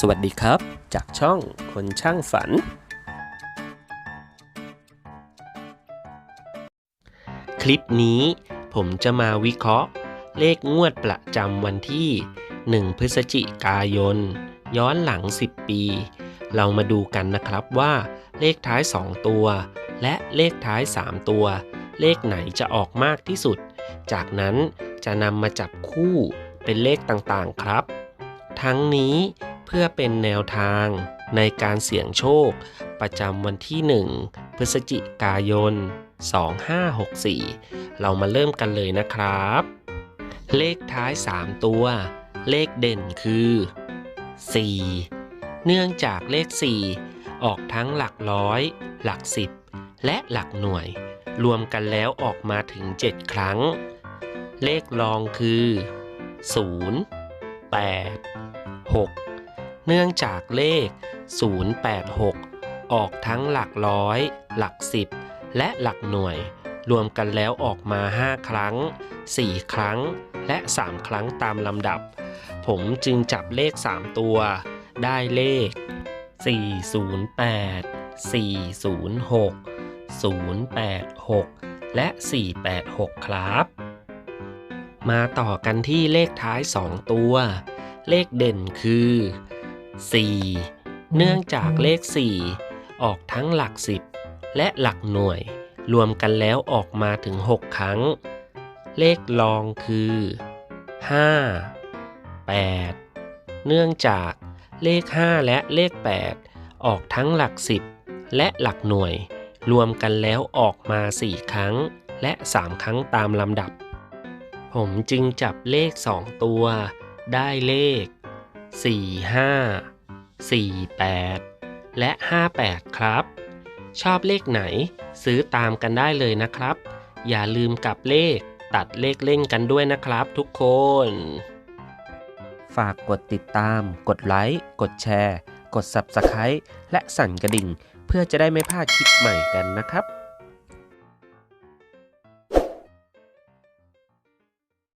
สวัสดีครับ จากช่องคนช่างฝัน คลิปนี้ผมจะมาวิเคราะห์ เลขงวดประจำวันที่ 1 พฤศจิกายน ย้อนหลัง 10 ปี เรามาดูกันนะครับว่า เลขท้าย 2 ตัว และเลขท้าย 3 ตัว เลขไหนจะออกมากที่สุด จากนั้นจะนำมาจับคู่เป็นเลขต่างๆครับ ทั้งนี้ เพื่อเป็นแนวทางในการเสี่ยงโชค ประจำวันที่ 1 พฤศจิกายน 2564 เรามาเริ่มกันเลยนะครับ เลขท้าย 3 ตัว เลขเด่นคือ 4 เนื่องจากเลข 4 ออกทั้งหลักร้อย หลักสิบและหลักหน่วย รวมกันแล้วออกมาถึง 7 ครั้ง เลขรองคือ 0 8 6 เนื่องจากเลข 086 ออกทั้งหลักร้อย หลักสิบ และหลักหน่วย รวมกันแล้วออกมา 5 ครั้ง 4 ครั้ง และ 3 ครั้งตามลำดับ ผมจึงจับเลข 3 ตัว ได้เลข 408 406 086 และ 486 ครับ มาต่อกันที่เลขท้าย 2 ตัว เลขเด่นคือ 4 เนื่องจากเลข 4 ออกทั้งหลัก 10 และหลักหน่วย รวมกันแล้วออกมาถึง 6 ครั้ง เลขรองคือ 5 8 เนื่องจากเลข 5 และเลข 8 ออกทั้งหลัก 10 และหลักหน่วย รวมกันแล้วออกมา 4 ครั้ง และ 3 ครั้งตามลำดับ ผมจึงจับเลข 2 ตัว ได้เลข 45 48 และ 58 ครับ ชอบเลขไหน ซื้อตามกันได้เลยนะครับ อย่าลืมกลับเลขตัดเลขเล่นกันด้วยนะครับทุกคน ฝากกดติดตาม กดไลค์ กดแชร์ กด Subscribe และสั่นกระดิ่ง เพื่อจะได้ไม่พลาดคลิปใหม่กันนะครับ